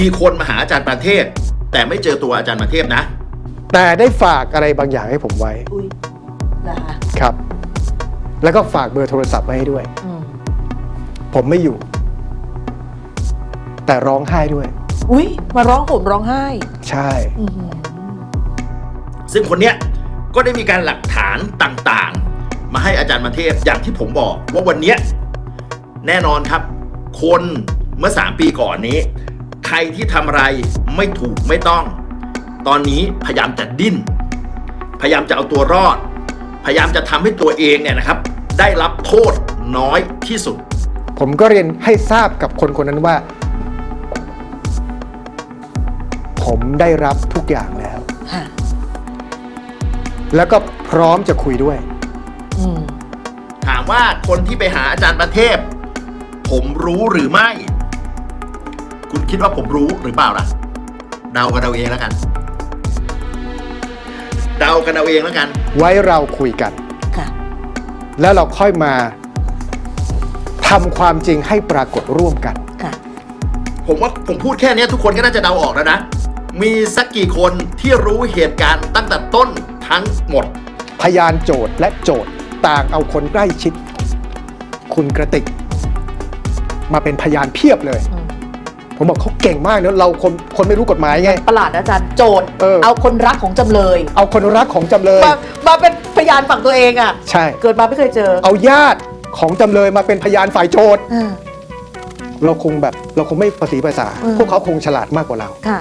มีคนมาหาอาจารย์ประเทศ แต่ไม่เจอตัวอาจารย์ประเทศนะ แต่ได้ฝากอะไรบางอย่างให้ผมไว้อุ้ยนะคะครับ แล้วก็ฝากเบอร์โทรศัพท์ไว้ให้ด้วย อืมผมไม่อยู่ แต่ร้องไห้ด้วย อุ้ยมาร้องห่มร้องไห้ใช่ อื้อหือซึ่งคนเนี้ยก็ได้มีการหลักฐานต่างๆ มาให้อาจารย์มาเทพอย่างที่ผมบอกว่าวันเนี้ยแน่นอนครับ คนเมื่อ 3 ปีก่อนนี้ ใครที่ทำอะไรไม่ถูกไม่ต้อง ตอนนี้พยายามจะดิ้น พยายามจะเอาตัวรอด พยายามจะทำให้ตัวเองเนี่ยนะครับ ได้รับโทษน้อยที่สุด ผมก็เรียนให้ทราบกับคนคนนั้นว่า ผมได้รับทุกอย่างแล้วค่ะแล้วก็พร้อมจะคุยด้วยอืมถามว่าคนที่ไปหาอาจารย์ประเทพผมรู้หรือไม่ คุณคิดว่าผมรู้หรือเปล่าล่ะ เดากันเอาเองแล้วกัน เดากันเอาเองแล้วกัน ไว้เราคุยกัน ค่ะ แล้วเราค่อยมาทำความจริงให้ปรากฏร่วมกัน ค่ะ ผมว่าผมพูดแค่เนี้ยทุกคนก็น่าจะเดาออกแล้วนะ มีสักกี่คนที่รู้เหตุการณ์ตั้งแต่ต้นทั้งหมด พยานโจทย์และโจทย์ต่างเอาคนใกล้ชิด คุณกระติก มาเป็นพยานเพียบเลย อืม ผมบอกเขาเก่งมากเนอะเราคนคนไม่รู้กฎหมายไง ประหลาดนะอาจารย์โจทย์ เออ เอาคนรักของจำเลยเอาคนรักของจำเลย มามาเป็นพยานฝั่งตัวเองอะ ใช่ เกิดมาไม่เคยเจอเอาญาติของจำเลยมาเป็นพยานฝ่ายโจทย์อ่าเราคงแบบเราคงไม่ภาษีภาษา อืม พวกเขาคงฉลาดมากกว่าเรา ค่ะ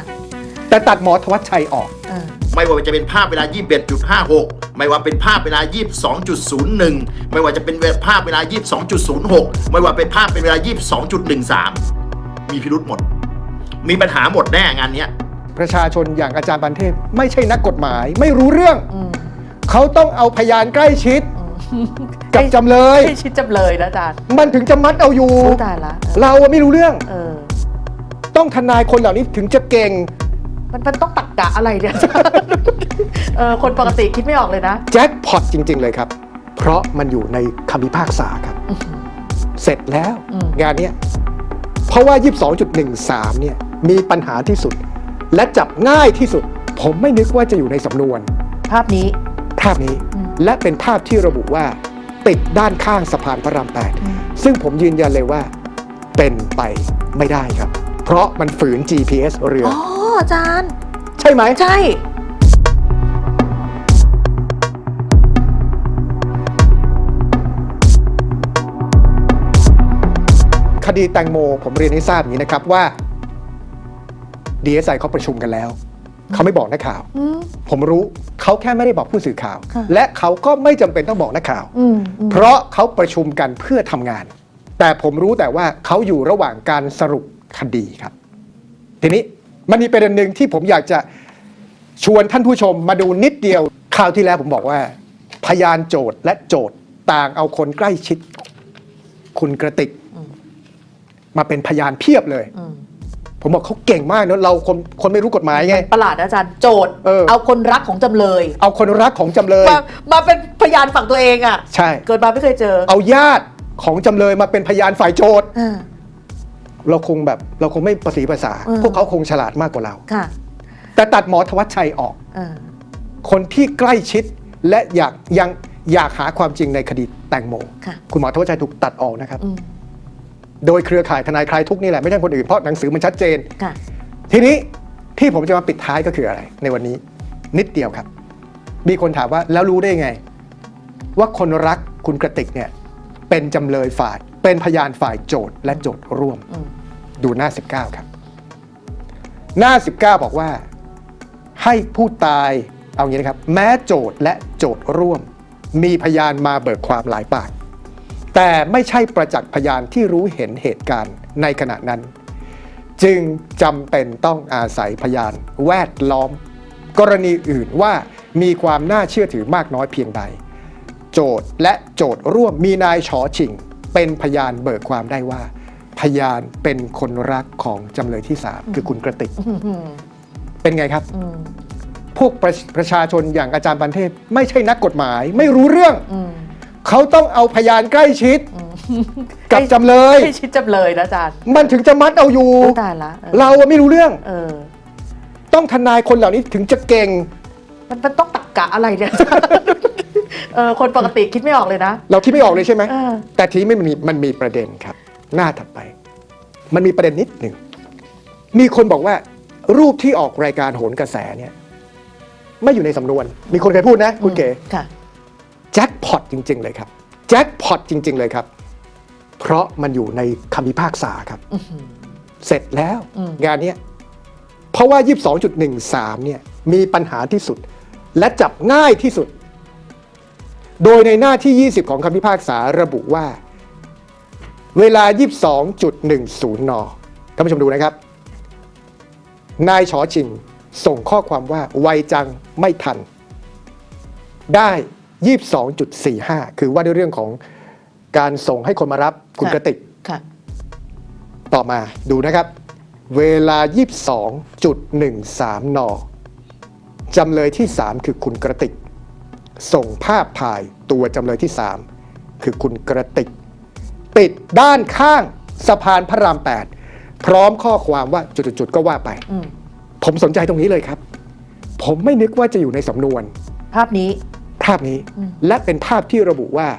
แต่ตัดหมอธวัชชัยออกอ่าไม่ว่าจะเป็นภาพเวลา 21.56 ไม่ว่าเป็นภาพเวลา 22.01 ไม่ว่าจะเป็นภาพเวลา 22.06 ไม่ว่าเป็นภาพเป็นเวลา 22.13 มีพิรุธหมด มีปัญหาหมดแน่งานเนี้ย ประชาชนอย่างอาจารย์บันเทพไม่ใช่นักกฎหมาย ไม่รู้เรื่อง อืมเขาต้องเอาพยานใกล้ชิดอืมกับจำเลยให้ชิดจำเลยนะอาจารย์มันถึงจะมัดเอาอยู่รู้ตายละเราอะไม่รู้เรื่อง เออ ต้องทนายคนเหล่านี้ถึงจะเก่ง มันมันต้องตักกะอะไรเนี่ย เออคนปกติคิดไม่ออกเลยนะ แจ็คพอตจริง ๆ เลยครับ เพราะมันอยู่ในคำพิพากษาครับ เสร็จแล้ว อืม งานเนี้ย เพราะว่า 22.13 เนี่ยมีปัญหาที่สุด และจับง่ายที่สุด ผมไม่นึกว่าจะอยู่ในสำนวน ภาพนี้ ภาพนี้อืมและเป็นภาพที่ระบุว่า ติดด้านข้างสะพานพระรามแปดอืมซึ่งผมยืนยันเลยว่า เป็นไปไม่ได้ครับ เพราะมันฝืน GPS เรืออ๋ออาจารย์ ใช่ไหมใช่ ดีแตงโม ผมเรียนให้ทราบอย่างนี้นะครับว่า DSI เขาประชุมกันแล้ว เขาไม่บอกนักข่าวอืมผมรู้เขาแค่ไม่ได้บอกผู้สื่อข่าวค่ะและเขาก็ไม่จำเป็นต้องบอกนักข่าวอืมอืมเพราะเขาประชุมกันเพื่อทำงาน แต่ผมรู้แต่ว่าเขาอยู่ระหว่างการสรุปคดีครับ ทีนี้มันมีประเด็นหนึ่งที่ผมอยากจะชวนท่านผู้ชมมาดูนิดเดียวคราวที่แล้วผมบอกว่า พยานโจทย์และโจทย์ต่างเอาคนใกล้ชิด คุณกระติก มาเป็นพยานเพียบเลยอืมผมบอกเขาเก่งมากเนอะเราคนคนไม่รู้กฎหมายไง ประหลาดนะอาจารย์โจทย์เออ เอาคนรักของจำเลยเอาคนรักของจำเลย มามาเป็นพยานฝั่งตัวเองอะ ใช่ เกิดมาไม่เคยเจอเอาญาติของจำเลยมาเป็นพยานฝ่ายโจทย์ อ่า เราคงแบบเราคงไม่ภาษีภาษา อืม พวกเขาคงฉลาดมากกว่าเรา ค่ะแต่ตัดหมอธวัชชัยออก อ่าคนที่ใกล้ชิดและอยากยังอยากหาความจริงในคดีแตงโม ค่ะ คุณหมอธวัชชัยถูกตัดออกนะครับ อืม โดยเครือข่ายทนายคลายทุกข์นี่แหละไม่ใช่คนอื่นเพราะหนังสือมันชัดเจน ค่ะ ทีนี้ที่ผมจะมาปิดท้ายก็คืออะไร ในวันนี้ นิดเดียวครับ มีคนถามว่าแล้วรู้ได้ไง ว่าคนรักคุณกระติกเนี่ยเป็นจำเลยฝ่ายเป็นพยานฝ่ายโจทย์และโจทย์ร่วม อืมดูหน้า 19 ครับ หน้า 19 บอกว่าให้ผู้ตายเอางี้นะครับ แม้โจทย์และโจทย์ร่วม มีพยานมาเบิกความหลายปาก แต่ไม่ใช่ประจักษ์พยานที่รู้เห็นเหตุการณ์ในขณะนั้น จึงจำเป็นต้องอาศัยพยานแวดล้อม กรณีอื่นว่ามีความน่าเชื่อถือมากน้อยเพียงใด โจทย์และโจทย์ร่วมมีนายชอชิง เป็นพยานเบิกความได้ว่า พยานเป็นคนรักของจำเลยที่3คือคุณกระติกอืมอืมเป็นไงครับอืมพวกประประชาชนอย่างอาจารย์บันเทพ ไม่ใช่นักกฎหมายไม่รู้เรื่องอืม เขาต้องเอาพยานใกล้ชิดอืมกับจำเลย ไม่ชิดจำเลยนะอาจารย์มันถึงจะมัดเอาอยู่โอ้ตายละเออเราอะไม่รู้เรื่อง เออ ต้องทนายคนเหล่านี้ถึงจะเก่ง มันมันต้องตักกะอะไรเนี่ย เออคนปกติคิดไม่ออกเลยนะ เราคิดไม่ออกเลยใช่ไหม เออ แต่ทีนี้มันมีมันมีประเด็นครับ หน้าถัดไป มันมีประเด็นนิดหนึ่ง มีคนบอกว่า รูปที่ออกรายการโหนกระแสเนี่ย ไม่อยู่ในสำนวน มีคนเคยพูดนะ คุณเก๋ ค่ะแจ็คพอตจริง ๆ เลยครับแจ็คพอตจริง ๆ เลยครับ เพราะมันอยู่ในคำพิพากษาครับอื้อหือเสร็จแล้วอืมงานเนี้ยเพราะว่า 22.13 เนี่ยมีปัญหาที่สุด และจับง่ายที่สุด โดยในหน้าที่ 20 ของคำพิพากษาระบุว่า เวลา 22.10 น ท่านผู้ชมดูนะครับ นายชอชิงส่งข้อความว่าไวจังไม่ทัน ได้ 22.45 คือว่าด้วยเรื่องของการส่งให้คนมารับคุณค่ะกระติกค่ะต่อมาดูนะครับ เวลา 22.13 น จำเลยที่ 3 คือคุณกระติก ส่งภาพถ่ายตัวจำเลยที่ 3 คือคุณกระติก ติดด้านข้างสะพานพระราม 8 พร้อมข้อความว่าจุดๆๆก็ว่าไปอืมผมสนใจตรงนี้เลยครับ ผมไม่นึกว่าจะอยู่ในสำนวน ภาพนี้ ภาพนี้อืมและเป็นภาพที่ระบุว่า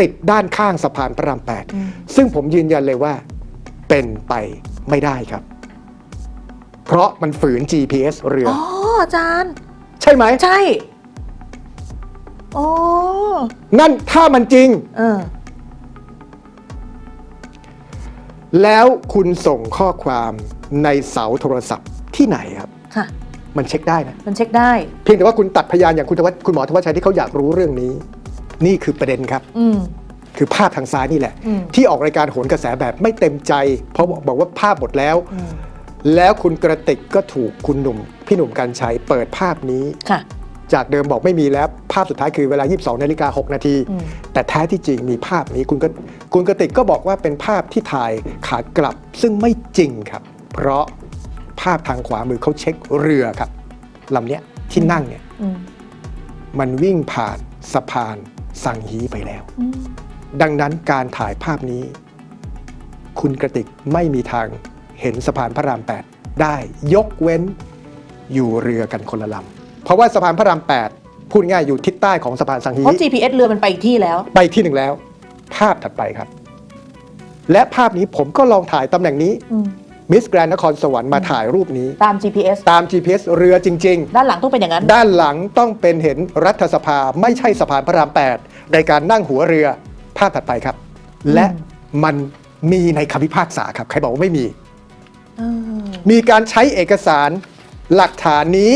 ติดด้านข้างสะพานพระรามอืม8ซึ่งผมยืนยันเลยว่า เป็นไปไม่ได้ครับ เพราะมันฝืน GPS เรืออ๋ออาจารย์ ใช่ไหมใช่โอ้นั่นถ้ามันจริงเออแล้วคุณส่งข้อความในเสาโทรศัพท์ที่ไหนครับค่ะ มันเช็คได้นะมันเช็คได้ เพียงแต่ว่าคุณตัดพยานอย่างคุณธวัชคุณหมอธวัชชัยที่เขาอยากรู้เรื่องนี้ นี่คือประเด็นครับ อืม คือภาพทางซ้ายนี่แหละ อืม ที่ออกรายการโหนกระแสแบบไม่เต็มใจ เพราะบอกบอกว่าภาพหมดแล้ว อืมแล้วคุณกระติกก็ถูกคุณหนุ่ม พี่หนุ่มกัญชัยเปิดภาพนี้ ค่ะ จากเดิมบอกไม่มีแล้วภาพสุดท้ายคือเวลา 22นาฬิกา6นาที อืม แต่แท้ที่จริงมีภาพนี้คุณก็คุณกระติกก็บอกว่าเป็นภาพที่ถ่ายขากลับซึ่งไม่จริงครับ เพราะภาพทางขวามือเขาเช็คเรือครับลำเนี้ยที่นั่งเนี่ยอืมมันวิ่งผ่านสะพานสังฮีไปแล้วอืมดังนั้นการถ่ายภาพนี้ คุณกระติกไม่มีทางเห็นสะพานพระราม 8 ได้ยกเว้นอยู่เรือกันคนละลำเพราะว่าสะพานพระราม 8 พูดง่ายอยู่ทิศใต้ของสะพานสังฮีเพราะ GPS เรือมันไปอีกที่แล้ว ไปที่หนึ่งแล้ว ภาพถัดไปครับ และภาพนี้ผมก็ลองถ่ายตำแหน่งนี้อื มมิสแกรนนครสวรรค์มาถ่ายรูปนี้ ตาม GPS ตาม GPS เรือจริงๆด้านหลังต้องเป็นอย่างนั้นด้านหลังต้องเป็นเห็นรัฐสภาไม่ใช่สะพานพระราม 8 ในการนั่งหัวเรือภาพถัดไปครับ และมันมีในคำพิพากษาครับใครบอกว่าไม่มีเออมีการใช้เอกสารหลักฐานนี้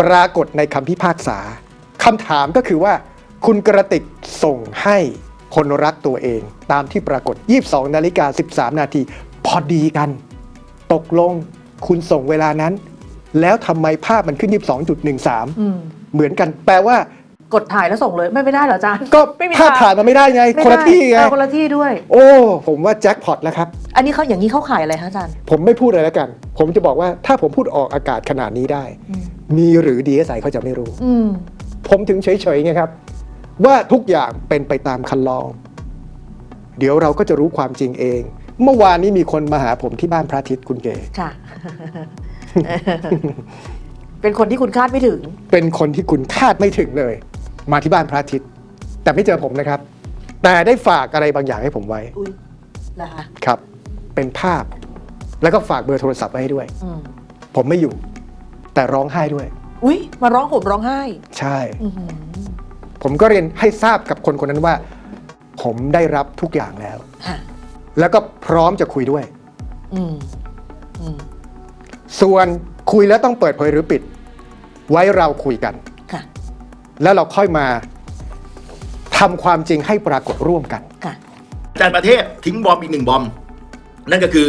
ปรากฏในคำพิพากษาคำถามก็คือว่าคุณกระติกส่งให้คนรักตัวเอง ตามที่ปรากฏ 22 นาฬิกา 13 นาที พอดีกัน ตกลงคุณส่งเวลานั้น แล้วทำไมภาพมันขึ้น 22.13 อืมเหมือนกัน แปลว่า กดถ่ายแล้วส่งเลยไม่ไม่ได้เหรออาจารย์ ก็ไม่มีภาพทงถ่ายมันไม่ได้ไง ไม่คนละได้ที่ไง เออคนละที่ด้วย โอ้ ผมว่าแจ็คพอตแล้วครับ อันนี้เขาอย่างนี้เขาขายอะไรคะอาจารย์ ผมไม่พูดอะไรแล้วกัน ผมจะบอกว่าถ้าผมพูดออกอากาศขนาดนี้ได้ อืม มีหรือดีเอสไอเขาจะไม่รู้ อืม ผมถึงเฉยๆไงครับ ว่าทุกอย่างเป็นไปตามคันลอง เดี๋ยวเราก็จะรู้ความจริงเอง เมื่อวานนี้มีคนมาหาผมที่บ้านพระอาทิตย์คุณเก๋ค่ะ เป็นคนที่คุณคาดไม่ถึง เป็นคนที่คุณคาดไม่ถึงเลย มาที่บ้านพระอาทิตย์ แต่ไม่เจอผมนะครับ แต่ได้ฝากอะไรบางอย่างให้ผมไว้อุ้ยนะคะครับ เป็นภาพ แล้วก็ฝากเบอร์โทรศัพท์ไว้ให้ด้วย อืมผมไม่อยู่ แต่ร้องไห้ด้วย อุ้ยมาร้องห่มร้องไห้ใช่ อื้อหือผมก็เรียนให้ทราบกับคนคนนั้นว่า ผมได้รับทุกอย่างแล้ว ค่ะ แล้วก็พร้อมจะคุยด้วยอืมอืมส่วนคุยแล้วต้องเปิดเผยหรือปิด ไว้เราคุยกันค่ะแล้วเราค่อยมาทำความจริงให้ปรากฏร่วมกันค่ะอาจารย์ประเทศทิ้งบอมอีกหนึ่งบอม นั่นก็คือ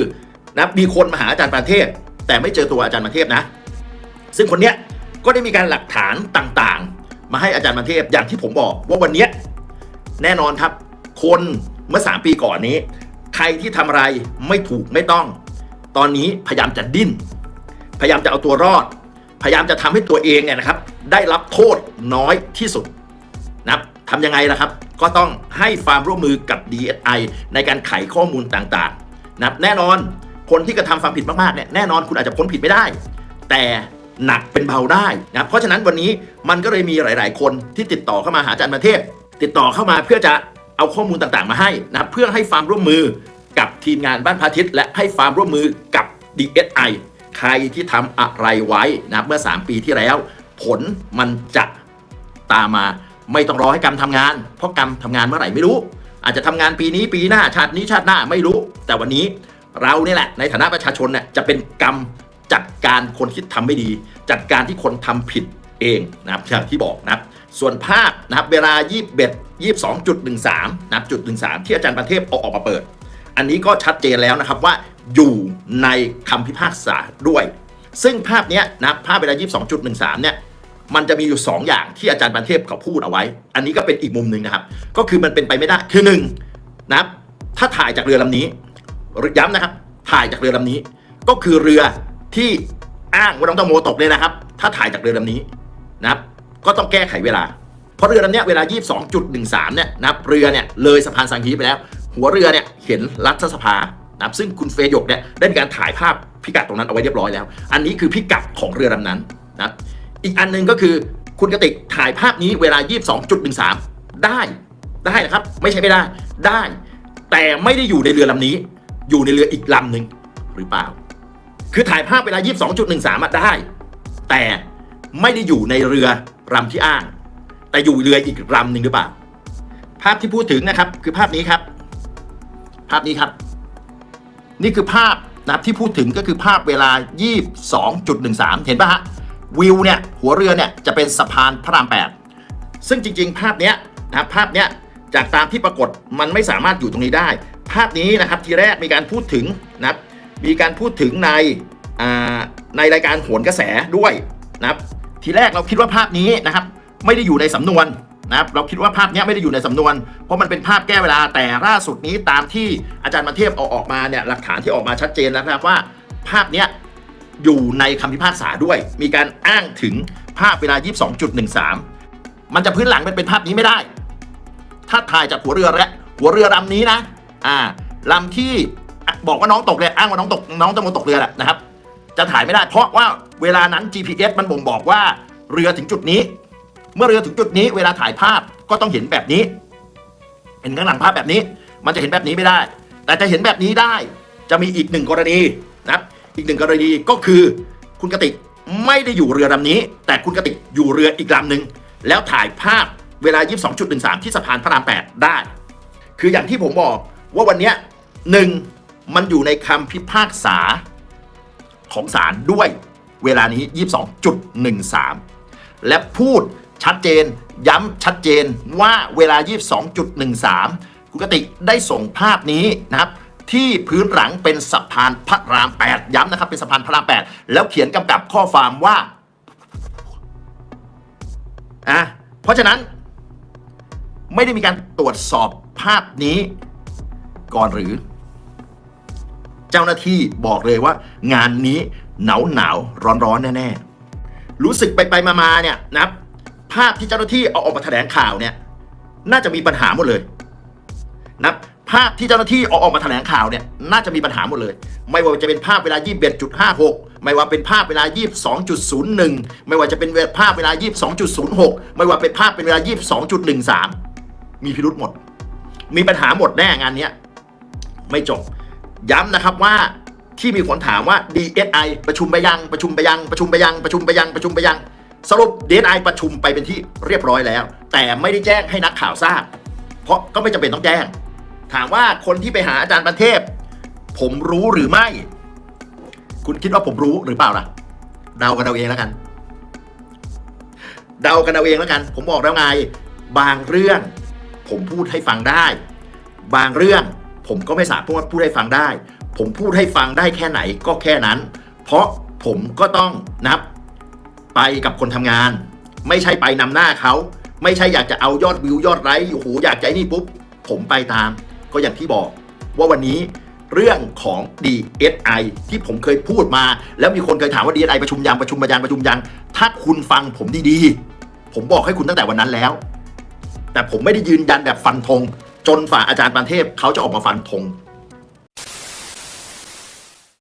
นะมีคนมาหาอาจารย์ประเทศ แต่ไม่เจอตัวอาจารย์ประเทศนะ ซึ่งคนเนี้ยก็ได้มีการหลักฐานต่างๆ มาให้อาจารย์ประเทศอย่างที่ผมบอกว่าวันเนี้ยแน่นอนครับ คนเมื่อ 3 ปีก่อนนี้ ใครที่ทำอะไรไม่ถูกไม่ต้อง ตอนนี้พยายามจะดิ้น พยายามจะเอาตัวรอด พยายามจะทำให้ตัวเองเนี่ยนะครับ ได้รับโทษน้อยที่สุดนะครับทำยังไงล่ะครับ ก็ต้องให้ความร่วมมือกับ DSI ในการไขข้อมูลต่างๆนะครับแน่นอนคนที่กระทำความผิดมากๆเนี่ยแน่นอนคุณอาจจะพ้นผิดไม่ได้ แต่หนักเป็นเบาได้นะครับเพราะฉะนั้นวันนี้มันก็เลยมีหลาย ๆ คนที่ติดต่อเข้ามาหาอาจารย์ประเทศ ติดต่อเข้ามาเพื่อจะ เอาข้อมูลต่างๆมาให้นะครับเพื่อให้ความร่วมมือกับทีมงานบ้านพระอาทิตย์และให้ความร่วมมือกับ DSI ใครที่ทำอะไรไว้นะครับเมื่อ 3 ปีที่แล้ว ผลมันจะตามมาไม่ต้องรอให้กรรมทำงาน เพราะกรรมทำงานเมื่อไหร่ไม่รู้ อาจจะทำงานปีนี้ปีหน้าชาตินี้ชาติหน้าไม่รู้ แต่วันนี้เราเนี่ยแหละในฐานะประชาชนเนี่ยจะเป็นกรรมจัดการคนที่ทำไม่ดี จัดการที่คนทำผิดเองนะครับที่บอกนะครับ ส่วนภาพนะครับเวลา 21 22.13นะครับจุด13 ที่อาจารย์ประเทศเอาออกมาเปิด อันนี้ก็ชัดเจนแล้วนะครับว่าอยู่ในคำพิพากษาด้วย ซึ่งภาพนี้นะครับภาพเวลา 22.13 เนี่ยมันจะมีอยู่ 2 อย่างที่อาจารย์ปันเทพเขาพูดเอาไว้ อันนี้ก็เป็นอีกมุมหนึ่งนะครับ ก็คือมันเป็นไปไม่ได้ คือหนึ่งนะครับ ถ้าถ่ายจากเรือลำนี้ย้ำนะครับ ถ่ายจากเรือลำนี้ ก็คือเรือที่อ้างว่าน้องตังโมตกเลยนะครับ ถ้าถ่ายจากเรือลำนี้นะครับ ก็ต้องแก้ไขเวลา เพราะเรือลำนี้เวลา 22.13 เนี่ยนะครับเรือเนี่ยเลยสะพานสังฮีไปแล้ว หัวเรือเนี่ยเห็นรัฐสภานะซึ่งคุณเฟยหยกเนี่ยได้มีการถ่ายภาพพิกัดตรงนั้นเอาไว้เรียบร้อยแล้ว อันนี้คือพิกัดของเรือลำนั้นนะอีกอันหนึ่งก็คือคุณกติกถ่ายภาพนี้เวลา 22.13 ได้ได้นะครับ ไม่ใช่ไม่ได้ได้ แต่ไม่ได้อยู่ในเรือลำนี้ อยู่ในเรืออีกลำหนึ่งหรือเปล่า คือถ่ายภาพเวลา 22.13อะได้ แต่ไม่ได้อยู่ในเรือ ลำที่อ้าง แต่อยู่เรืออีกลำหนึ่งหรือเปล่า ภาพที่พูดถึงนะครับ คือภาพนี้ครับ ภาพนี้ครับ นี่คือภาพนะครับที่พูดถึงก็คือภาพเวลา 22.13 เห็นปะฮะวิวเนี่ยหัวเรือเนี่ยจะเป็นสะพานพระราม 8 ซึ่งจริง ๆ ภาพเนี้ยนะครับภาพเนี้ยจากตามที่ปรากฏมันไม่สามารถอยู่ตรงนี้ได้ ภาพนี้นะครับทีแรกมีการพูดถึงนะครับมีการพูดถึงในในรายการโหนกระแสด้วยนะครับ ทีแรกเราคิดว่าภาพนี้นะครับไม่ได้อยู่ในสำนวนนะครับเราคิดว่าภาพนี้ไม่ได้อยู่ในสำนวน เพราะมันเป็นภาพแก้เวลาแต่ล่าสุดนี้ตามที่อาจารย์มาเทพเอาออกมาเนี่ยหลักฐานที่ออกมาชัดเจนแล้วนะครับว่า ภาพนี้อยู่ในคำพิพากษาด้วย มีการอ้างถึงภาพเวลา 22.13 มันจะพื้นหลังเป็นเป็นภาพนี้ไม่ได้ ถ้าถ่ายจากหัวเรือและหัวเรือลำนี้นะอ่าลำที่บอกว่าน้องตกเรืออ้างว่าน้องตกน้องตะโมตกเรือแหละนะครับ จะถ่ายไม่ได้ เพราะว่าเวลานั้น GPS มันบ่งบอกว่าเรือถึงจุดนี้ เมื่อเรือถึงจุดนี้ เวลาถ่ายภาพก็ต้องเห็นแบบนี้ เห็นข้างหลังภาพแบบนี้ มันจะเห็นแบบนี้ไม่ได้ แต่จะเห็นแบบนี้ได้ จะมีอีกหนึ่งกรณีนะครับอีกหนึ่งกรณีก็คือคุณกติกไม่ได้อยู่เรือลำนี้ แต่คุณกติกอยู่เรืออีกลำหนึ่งแล้วถ่ายภาพเวลา 22.13 ที่สะพานพระราม 8 ได้ คืออย่างที่ผมบอกว่าวันนี้หนึ่งมันอยู่ในคำพิพากษา ของศาลด้วยเวลานี้ 22.13 และพูดชัดเจนย้ำชัดเจนว่าเวลา 22.13 คุณกติได้ส่งภาพนี้นะครับที่พื้นหลังเป็นสะพานพระราม 8 ย้ำนะครับเป็นสะพานพระราม 8 แล้วเขียนกำกับข้อความว่าอะเพราะฉะนั้น ไม่ได้มีการตรวจสอบภาพนี้ก่อนหรือ เจ้าหน้าที่บอกเลยว่า งานนี้หนาวหนาวร้อนร้อนๆแน่ๆ รู้สึกไปไปมาๆเนี่ยนะครับ ภาพที่เจ้าหน้าที่เอาออกมาแถลงข่าวเนี่ย น่าจะมีปัญหาหมดเลยนะครับภาพที่เจ้าหน้าที่เอาออกมาแถลงข่าวเนี่ยน่าจะมีปัญหาหมดเลย ไม่ว่าจะเป็นภาพเวลา 21.56 ไม่ว่าเป็นภาพเวลา 22.01 ไม่ว่าจะเป็นภาพเวลา 22.06 ไม่ว่าเป็นภาพเป็นเวลา 22.13 มีพิรุธหมด มีปัญหาหมดแน่งานเนี้ยไม่จบ ย้ำนะครับว่าที่มีคนถามว่า DSI ประชุมไปยังประชุมไปยังประชุมไปยังประชุมไปยังประชุมไปยัง สรุป DSI ประชุมไปเป็นที่เรียบร้อยแล้ว แต่ไม่ได้แจ้งให้นักข่าวทราบ เพราะก็ไม่จำเป็นต้องแจ้ง ถามว่าคนที่ไปหาอาจารย์ประเทศ ผมรู้หรือไม่ คุณคิดว่าผมรู้หรือเปล่าล่ะเดากันเอาเองแล้วกัน เดากันเอาเองแล้วกัน ผมบอกแล้วไง บางเรื่อง ผมพูดให้ฟังได้ บางเรื่อง ผมก็ไม่สามารถพูดให้ฟังได้ ผมพูดให้ฟังได้แค่ไหนก็แค่นั้น เพราะผมก็ต้องนับ ไปกับคนทำงาน ไม่ใช่ไปนำหน้าเขา ไม่ใช่อยากจะเอายอดวิวยอดไลค์โอ้โหอยากใจนี่ปุ๊บ ผมไปตาม ก็อย่างที่บอก ว่าวันนี้เรื่องของ DSI ที่ผมเคยพูดมา แล้วมีคนเคยถามว่า DSI ประชุมยังประชุมยังประชุมยัง ถ้าคุณฟังผมดีๆ ผมบอกให้คุณตั้งแต่วันนั้นแล้ว แต่ผมไม่ได้ยืนยันแบบฟันธง จนฝ่าอาจารย์ปานเทพเขาจะออกมาฟันธง